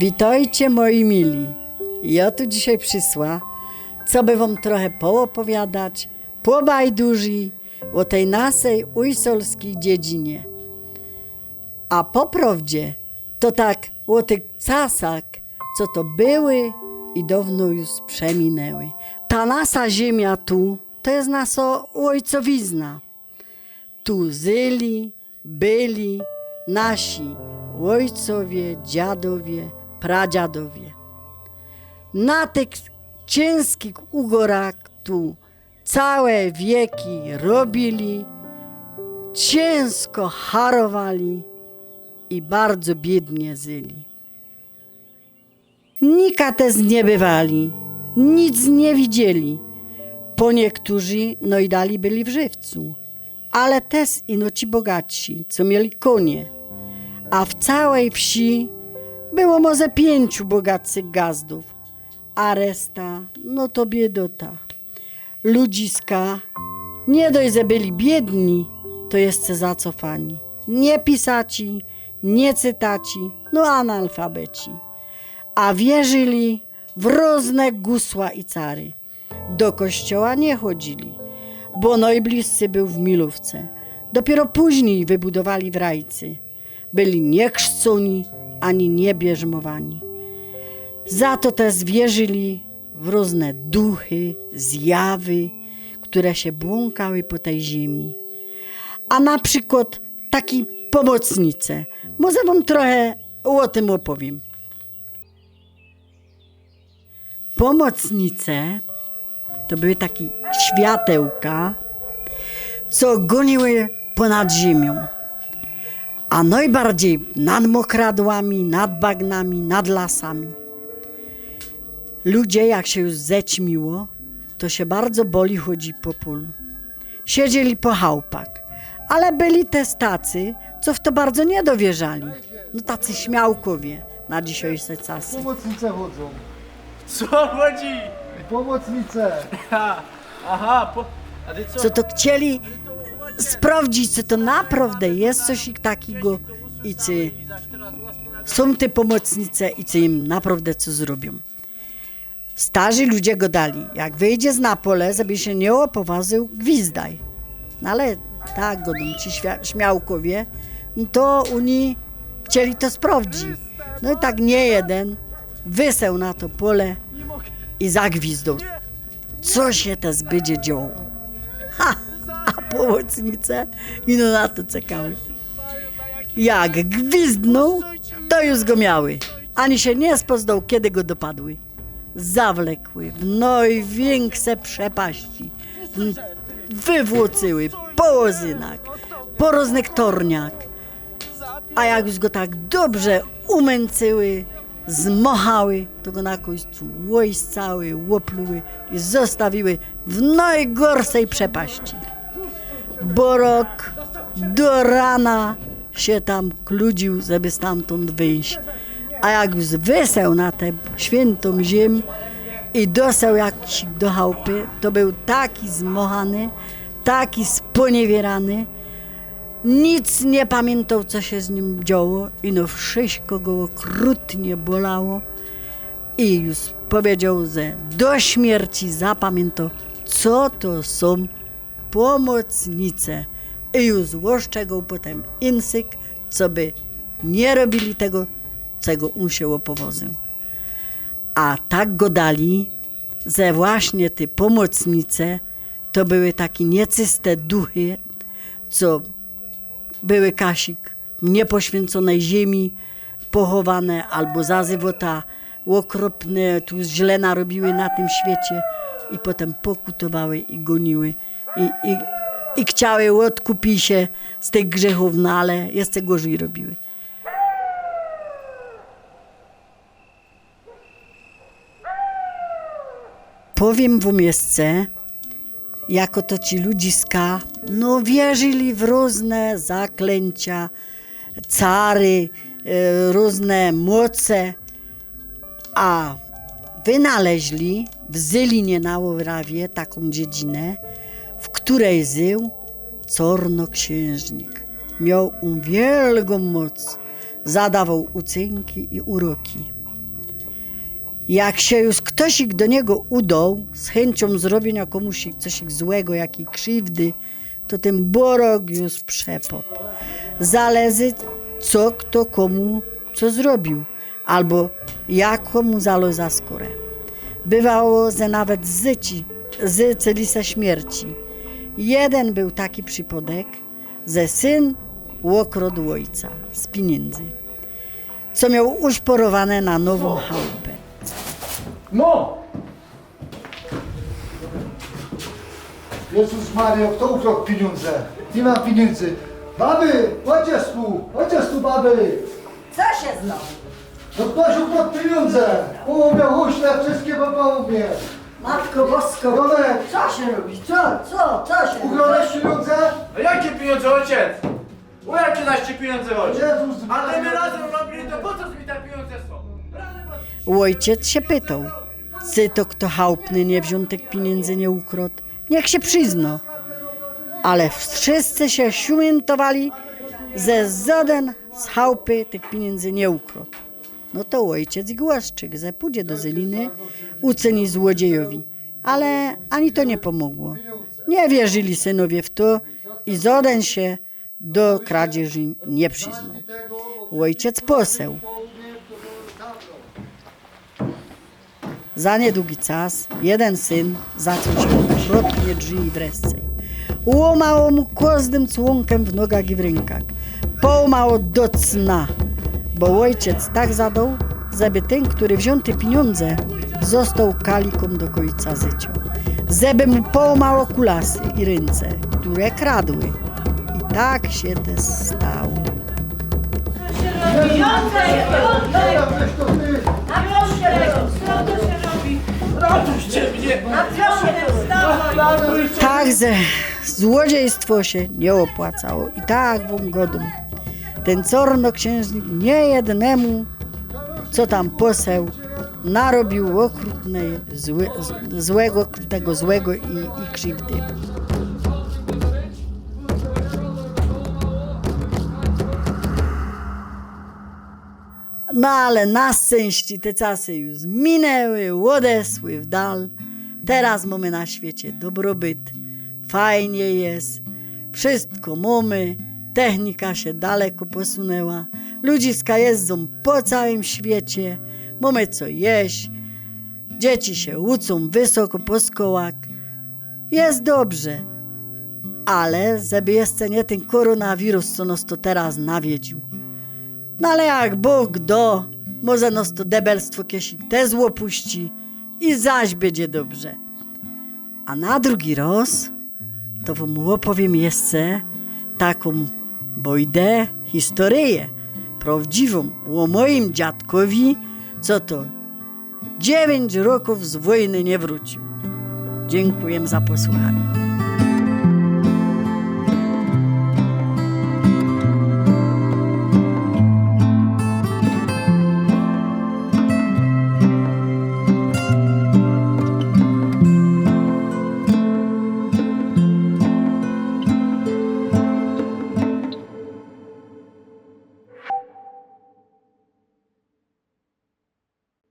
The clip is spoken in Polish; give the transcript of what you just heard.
Witajcie moi mili. Ja tu dzisiaj przysła, co by wam trochę poopowiadać, pobajduży o tej naszej ujsolskiej dziedzinie. A poprawdzie to tak o tych czasach, co to były i dawno już przeminęły. Ta nasza ziemia tu, to jest nasza ojcowizna. Tu zyli, byli nasi ojcowie, dziadowie, pradziadowie. Na tych ciężkich ugorach tu całe wieki robili, ciężko harowali i bardzo biednie zyli. Nikate nie bywali, nic nie widzieli. Po niektórzy no i dali byli w żywcu, ale też ino ci bogatsi, co mieli konie. A w całej wsi było może pięciu bogatszych gazdów, a reszta no to biedota. Ludziska nie dość, że byli biedni, to jeszcze zacofani. Nie pisaci, nie cytaci, no analfabeci a wierzyli w różne gusła i cary. Do kościoła nie chodzili, bo najbliscy był w Milówce. Dopiero później wybudowali w Rajcy. Byli nie chrzcuni, ani nie bierzmowani. Za to też wierzyli w różne duchy, zjawy, które się błąkały po tej ziemi. A na przykład taki pomocnice. Może wam trochę o tym opowiem. Pomocnice to były takie światełka, co goniły ponad ziemią. A najbardziej nad mokradłami, nad bagnami, nad lasami. Ludzie, jak się już zećmiło, to się bardzo boli chodzi po polu. Siedzieli po chałupach, ale byli też tacy, co w to bardzo nie dowierzali. No tacy śmiałkowie na dzisiejsze czasy. Pomocnice chodzą. Co chodzi? Pomocnice. Ha, aha, po... A ty co? co to chcieli sprawdzić, czy to naprawdę jest coś takiego i czy są te pomocnice i czy im naprawdę co zrobią. Starzy ludzie go dali. Jak wyjdzie na pole, żeby się nie opoważył, gwizdaj. No ale tak godą ci śmia- śmiałkowie, no to oni chcieli to sprawdzić. No i tak nie jeden wyseł na to pole i zagwizdał. Co się te zbydzie działo? Ha! A pomocnice ino na to czekały. Jak gwizdnął, to już go miały. Ani się nie spoznał, kiedy go dopadły. Zawlekły w największe przepaści. Wywłócyły po łozynach, po różnych torniach. A jak już go tak dobrze umęcyły, zmochały, to go na końcu łojscały, łopluły i zostawiły w najgorszej przepaści. Bo rok do rana się tam kludził, żeby stamtąd wyjść. A jak już wyseł na tę świętą ziemię i dostał jakiś do chałupy, to był taki zmochany, taki sponiewierany, nic nie pamiętał, co się z nim działo i no wszystko go okrutnie bolało i już powiedział, że do śmierci zapamiętał, co to są pomocnice i już złoszczegał potem insyk, co by nie robili tego, czego on się. A tak go dali, że właśnie te pomocnice to były takie nieczyste duchy, co były kasik w niepoświęconej ziemi pochowane albo zazywota okropne tu źle narobiły na tym świecie i potem pokutowały i goniły i, i, i chciały odkupić się z tych grzechów, no ale jeszcze gorzej robiły. Powiem w miejsce, jako to ci ludziska, no wierzyli w różne zaklęcia, cary, e, różne moce, a wynaleźli w Zylinie na Łorawie taką dziedzinę, której zył czarnoksiężnik. Miał on wielką moc, zadawał ucynki i uroki. Jak się już ktoś do niego udał z chęcią zrobienia komuś coś złego, jakiej krzywdy, to ten borok już przepot. Zależy, co kto komu co zrobił, albo jak komu zalo za skórę. Bywało, że nawet zyci, z celisa śmierci. Jeden był taki przypadek, że syn łokrodł ojca z pieniędzy, co miał uszporowane na nową chałupę. Mo! Jezus Mario, kto ukradł pieniądze? Nie mam pieniędzy. Baby, chodźcie tu, chodźcie tu baby. Co się znowu? No ktoś ukradł pieniądze. Połowę huśle, wszystkie po połowie. Matko Bosko, Romek, co się robi? Co, co, co się ukradłeś pieniądze? A jakie pieniądze ojciec? O jakie naście pieniądze chodzi? Jezus Ale my Mario. razem robili, to po co mi te pieniądze są? Rany was- Ojciec się pytał, czy to kto chałupny nie wziął tych pieniędzy nie ukradł? Niech się przyzna. Ale wszyscy się świętowali, że żaden z chałupy tych pieniędzy nie ukradł. No to ojciec głaszczyk, że pójdzie do Zeliny, uceni złodziejowi. Ale ani to nie pomogło. Nie wierzyli synowie w to i żaden się do kradzieży nie przyznał. Ojciec poseł. Za niedługi czas jeden syn zaczął się okrotnie drzwi wreszcie. Łomało mu każdym członkiem w nogach i w rękach. Połamało do cna, bo ojciec tak zadał, żeby ten, który wziął te pieniądze, został kaliką do końca życia. Żeby mu połamało kulasy i ręce, które kradły. I tak się też stało. Ratujcie! Także złodziejstwo się nie opłacało i tak wam. Ten czarnoksiężnik nie jednemu, co tam poseł, narobił okrutnej, złe, złego, tego złego i, i krzywdy. No ale na szczęście te czasy już minęły, odesły w dal. Teraz mamy na świecie dobrobyt. Fajnie jest, wszystko mamy, technika się daleko posunęła. Ludziska jeżdżą po całym świecie, mamy co jeść, dzieci się uczą wysoko po szkołach. Jest dobrze, ale żeby jeszcze nie ten koronawirus, co nas to teraz nawiedził. No ale jak Bóg do, może nos to debelstwo kiedyś te zło puści i zaś będzie dobrze. A na drugi raz to wam opowiem jeszcze taką bojdę historię prawdziwą o moim dziadkowi, co to dziewięć roków z wojny nie wrócił. Dziękuję za posłuchanie.